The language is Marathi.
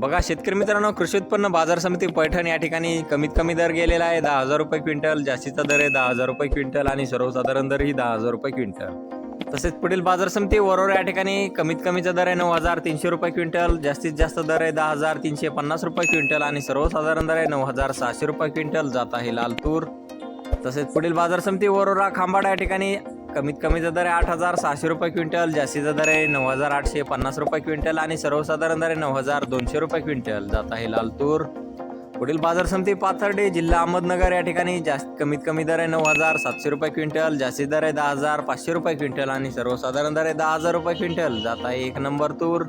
बघा शेतकरी मित्रांनो कृषी उत्पन्न बाजार समिती पैठण या ठिकाणी कमीत कमी दर गेलेला आहे. दहा हजार रुपये क्विंटल जास्तीचा दर आहे दहा हजार रुपये क्विंटल आणि सर्वसाधारण दरही दहा हजार रुपये क्विंटल. तसेच पुढील बाजार समिती वरोर या ठिकाणी कमीत कमीचा दर आहे नऊ हजार तीनशे रुपये क्विंटल जास्तीत जास्त दर आहे दहा हजार तीनशे पन्नास रुपये क्विंटल आणि सर्वसाधारण दर आहे नऊ हजार सहाशे रुपये क्विंटल जात आहे लाल तूर. तसेच पुढील बाजार समिती वरोरा खांबाडा या ठिकाणी कमीत कमीचा दर आहे आठ हजार सहाशे रुपये क्विंटल जास्तीचा दर आहे नऊ हजार आठशे पन्नास रुपये क्विंटल आणि सर्वसाधारण दर आहे नऊ हजार दोनशे रुपये क्विंटल. जात आहे लाल तूर पुढील बाजार समिती पाथर्डे जिल्हा अहमदनगर या ठिकाणी जास्त कमीत कमी दर आहे नऊ हजार सातशे रुपये क्विंटल जास्तीत दर आहे दहा हजार पाचशे रुपये क्विंटल आणि सर्वसाधारण दर आहे दहा हजार रुपये क्विंटल. जात आहे एक नंबर तूर.